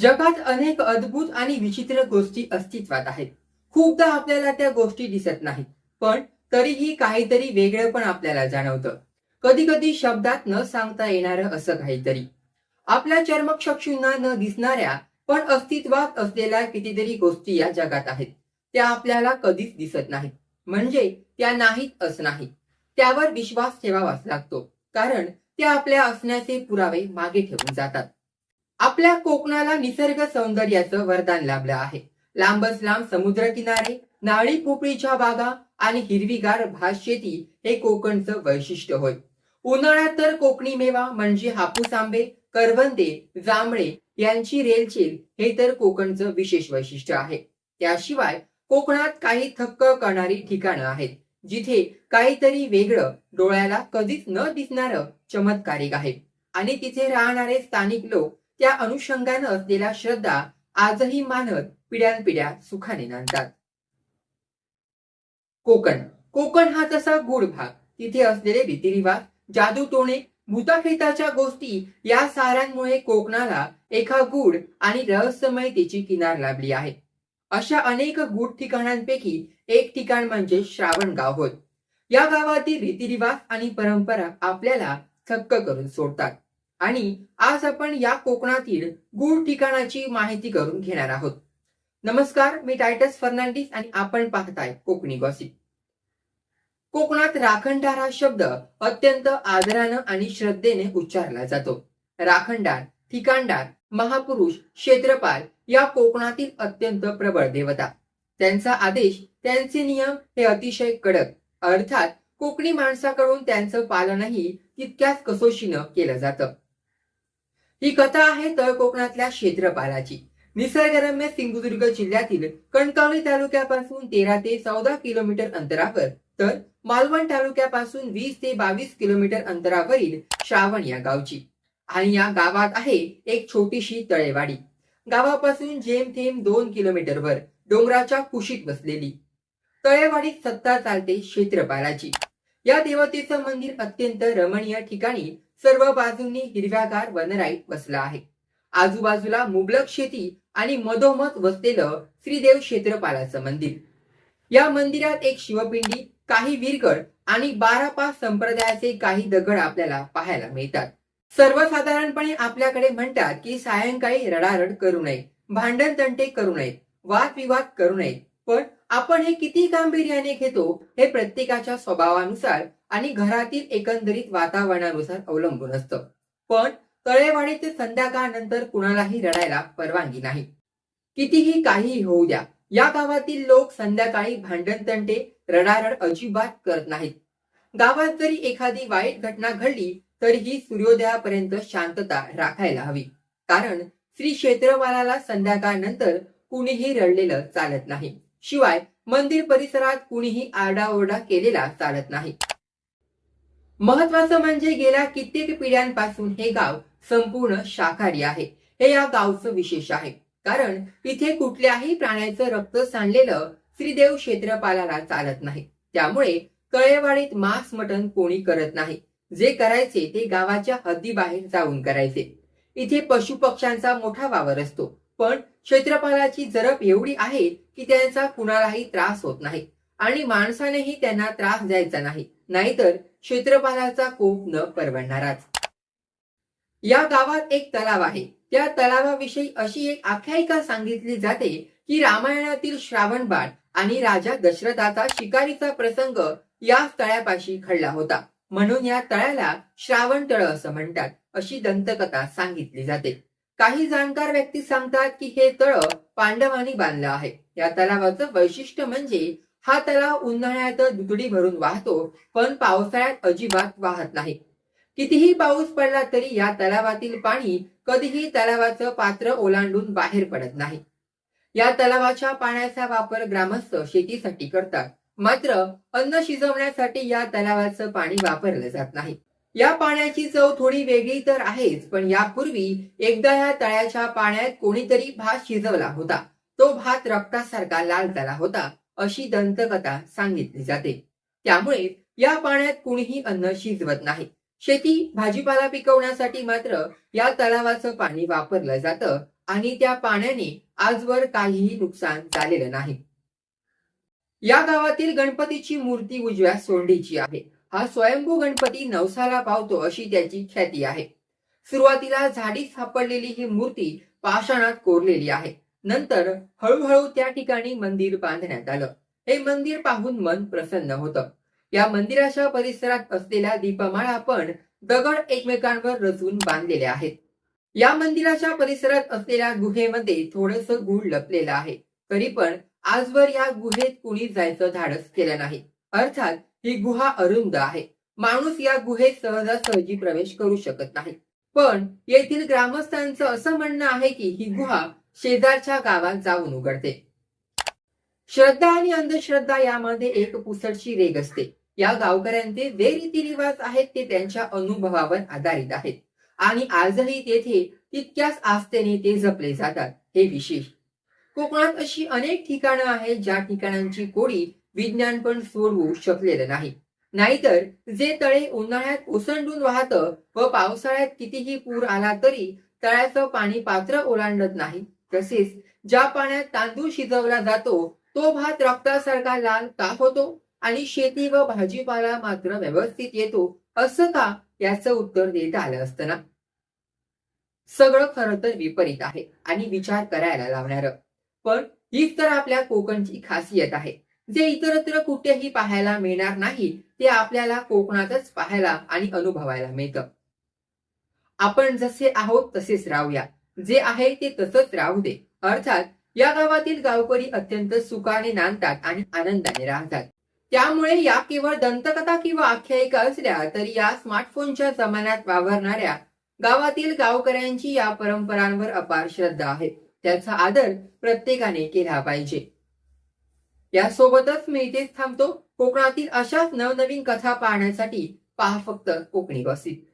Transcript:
जगात अनेक अद्भुत आणि विचित्र गोष्टी अस्तित्वात आहेत. खूपदा आपल्याला त्या गोष्टी दिसत नाहीत पण तरीही काहीतरी वेगळं पण आपल्याला जाणवतं. कधी कधी शब्दात न सांगता येणारं असं काहीतरी. आपल्या चर्मक्षक्षूंना न दिसणाऱ्या पण अस्तित्वात असलेल्या कितीतरी गोष्टी या जगात आहेत. त्या आपल्याला कधीच दिसत नाहीत. म्हणजे त्या नाहीत असं नाही. त्यावर विश्वास ठेवावाच लागतो. कारण त्या आपल्या असण्याचे पुरावे मागे ठेवून जातात. आपल्या कोकणाला निसर्ग सौंदर्याचं वरदान लाभलं आहे. लांबच लांब समुद्र किनारे नारळी पोपळीच्या बागा आणि हिरवीगार भात शेती हे कोकणचं वैशिष्ट्य होय. उन्हाळ्यात तर कोकणी मेवा म्हणजे हापूस आंबे करवंदे जांभळे यांची रेलचेल हे तर कोकणचं विशेष वैशिष्ट्य आहे. त्याशिवाय कोकणात काही थक्क करणारी ठिकाणं आहेत जिथे काहीतरी वेगळं डोळ्याला कधीच न दिसणारं चमत्कारिक आहे. आणि तिथे राहणारे स्थानिक लोक त्या अनुषंगानं असलेला श्रद्धा आजही मानत पिढ्यानपिढ्या सुखाने नांदतात. कोकण. कोकण हा तसा गूढ भाग. तिथे असलेले रीतिरिवाज जादू टोणे भूताखेताच्या गोष्टी या साऱ्यांमुळे कोकणाला एका गूढ आणि रहस्यमयतेची किनार लाभली आहे. अशा अनेक गूढ ठिकाणांपैकी एक ठिकाण म्हणजे श्रावण गाव होय. या गावातील रीतिरिवाज आणि परंपरा आपल्याला थक्क करून सोडतात. आणि आज आपण या कोकणातील गूढ ठिकाणाची माहिती करून घेणार आहोत. नमस्कार मी टायटस फर्नांडिस आणि आपण पाहताय कोकणी गॉसिप. कोकणात राखणदार हा शब्द अत्यंत आदरानं आणि श्रद्धेने उच्चारला जातो. राखणदार ठिकाणदार महापुरुष क्षेत्रपाल या कोकणातील अत्यंत प्रबळ देवता. त्यांचा आदेश त्यांचे नियम हे अतिशय कडक अर्थात कोकणी माणसाकडून त्यांचं पालनही तितक्याच कसोशीनं केलं जातं. ही कथा आहे तळ कोकणातल्या क्षेत्रपालाची. निसर्गरम्य सिंधुदुर्ग जिल्ह्यातील कणकवली तालुक्यापासून तेरा ते चौदा किलोमीटर अंतरावर तर मालवण तालुक्यापासून वीस ते बावीस किलोमीटर अंतरावरील श्रावण या गावची. आणि या गावात आहे एक छोटीशी तळेवाडी. गावापासून जेमथेम दोन किलोमीटरवर डोंगराच्या कुशीत बसलेली. तळेवाडीत सत्ता चालते क्षेत्रपालाची. या देवतेचं मंदिर अत्यंत रमणीय ठिकाणी सर्व बाजूंनी हिरव्यागार वनराईत बसला आहे. आजूबाजूला मुबलक शेती आणि मधोमध वसलेलं श्रीदेव क्षेत्रपालाचं मंदिर. या मंदिरात एक शिवपिंडी काही विरगड आणि बारा पाच संप्रदायाचे काही दगड आपल्याला पाहायला मिळतात. सर्वसाधारणपणे आपल्याकडे म्हणतात की सायंकाळी रडारड करू नये भांडण तंटे करू नये वादविवाद करू नये पण आपण हे किती गांभीर्याने घेतो हे प्रत्येकाच्या स्वभावानुसार आणि घरातील एकंदरीत वातावरणानुसार अवलंबून असतं. पण तळेवाडीत संध्याकाळनंतर कुणालाही रडायला परवानगी नाही. कितीही काहीही होऊ द्या या गावातील लोक संध्याकाळी भांडण तंटे रडारड अजिबात करत नाहीत. गावात जरी एखादी वाईट घटना घडली तरीही सूर्योदयापर्यंत शांतता राखायला हवी. कारण श्री क्षेत्रपालाला संध्याकाळनंतर कुणीही रडलेलं चालत नाही. शिवाय मंदिर परिसरात कुणीही आरडाओरडा केलेला चालत नाही. महत्वाचं म्हणजे गेल्या कित्येक पिढ्यांपासून हे गाव संपूर्ण शाकाहारी आहे. हे या गावचं विशेष आहे. कारण इथे कुठल्याही प्राण्याचं रक्त सांडलेलं श्रीदेव क्षेत्रपालाला चालत नाही. त्यामुळे कळेवाडीत मांस मटण कोणी करत नाही. जे करायचे ते गावाच्या हद्दीबाहेर जाऊन करायचे. इथे पशु पक्ष्यांचा मोठा वावर असतो. पण क्षेत्रपालाची जरब एवढी आहे की त्यांचा कुणालाही त्रास होत नाही. आणि माणसानेही त्यांना त्रास द्यायचा नाही. नाहीतर क्षेत्रपालाचा कोप न परवडणाराच. या गावात एक तलाव आहे. त्या तलावाविषयी अशी एक आख्यायिका सांगितली जाते की रामायणातील श्रावणबाळ आणि राजा दशरथाचा शिकारीचा प्रसंग या तळ्यापाशी घडला होता. म्हणून या तळ्याला श्रावण तळ असं म्हणतात अशी दंतकथा सांगितली जाते. काही जाणकार व्यक्ती सांगतात की हे तळ पांडवांनी बांधलं आहे. या तलावाचं वैशिष्ट्य म्हणजे हा तलाव उन्हाळ्यात दुतडी भरून वाहतो पण पावसाळ्यात अजिबात वाहत नाही. कितीही पाऊस पडला तरी या तलावातील पाणी कधीही तलावाचं पात्र ओलांडून बाहेर पडत नाही. या तलावाच्या पाण्याचा वापर ग्रामस्थ शेतीसाठी करतात. मात्र अन्न शिजवण्यासाठी या तलावाचं पाणी वापरलं जात नाही. या पाण्याची चव थोडी वेगळी तर आहेच पण यापूर्वी एकदा या तळ्याच्या पाण्यात कोणीतरी भात शिजवला होता. तो भात रक्तासारखा लाल झाला होता अशी दंतकथा सांगितली जाते. त्यामुळे या पाण्यात कुणीही अन्न शिजवत नाही. शेती भाजीपाला पिकवण्यासाठी मात्र या तलावाचं पाणी वापरलं जातं आणि त्या पाण्याने आजवर काहीही नुकसान झालेलं नाही. या गावातील गणपतीची मूर्ती उजव्या सोंडीची आहे. हा स्वयंभू गणपती नवसाला पावतो अशी त्याची ख्याती आहे. सुरुवातीला झाडीत सापडलेली ही मूर्ती पाषाणात कोरलेली आहे. नंतर हळूहळू त्या ठिकाणी मंदिर बांधण्यात आलं. हे मंदिर पाहून मन प्रसन्न होतं. या मंदिराच्या परिसरात असलेल्या दीपमाळा पण दगड एकमेकांवर रचून बांधलेले आहेत. या मंदिराच्या परिसरात असलेल्या गुहेमध्ये थोडस गुढ लपलेलं आहे. तरी पण आजवर या गुहेत कुणी जायचं धाडस केलं नाही. अर्थात ही गुहा अरुंद आहे. माणूस या गुहेत सहजासहजी प्रवेश करू शकत नाही. पण येथील ग्रामस्थांचं असं म्हणणं आहे की ही गुहा शेजारच्या गावात जाऊन उघडते. श्रद्धा आणि अंधश्रद्धा यामध्ये एक पुसटची रेग असते. या गावकऱ्यांचे जे रीतिरिवाज आहेत ते त्यांच्या अनुभवावर आधारित आहेत. आणि आजही तेथे तितक्याच आस्थेने ते जपले जातात. हे विशेष. कोकणात अशी अनेक ठिकाणं आहेत ज्या ठिकाणांची कोडी विज्ञान पण सोडवू शकलेलं नाही. नाहीतर जे तळे उन्हाळ्यात ओसंडून वाहतं व पावसाळ्यात कितीही पूर आला तरी तळ्याचं पाणी पात्र ओलांडत नाही. तसेच ज्या पाण्यात तांदूळ शिजवला जातो तो भात रक्तासारखा लाल का होतो? आणि शेती व भाजीपाला मात्र व्यवस्थित येतो असं का याचं उत्तर देता आलं असतं ना सगळं खरं तर विपरीत आहे आणि विचार करायला लावणार. पण हीच तर आपल्या कोकणची खासियत आहे. जे इतरत्र कुठेही पाहायला मिळणार नाही ते आपल्याला कोकणातच पाहायला आणि अनुभवायला मिळतं. आपण जसे आहोत तसेच राहूया. जे आहे ते तसंच राहू दे. अर्थात या गावातील गावकरी अत्यंत सुखाने नांदतात आणि आनंदाने राहतात. त्यामुळे या केवळ दंतकथा किंवा आख्यायिका असल्या तरी या स्मार्टफोनच्या जमान्यात वावरणाऱ्या गावातील गावकऱ्यांची या परंपरांवर अपार श्रद्धा आहे. त्याचा आदर प्रत्येकाने केला पाहिजे. यासोबतच मी इथेच थांबतो कोकणातील अशाच नवनवीन कथा पाहण्यासाठी पहा फक्त कोकणी गॉसिप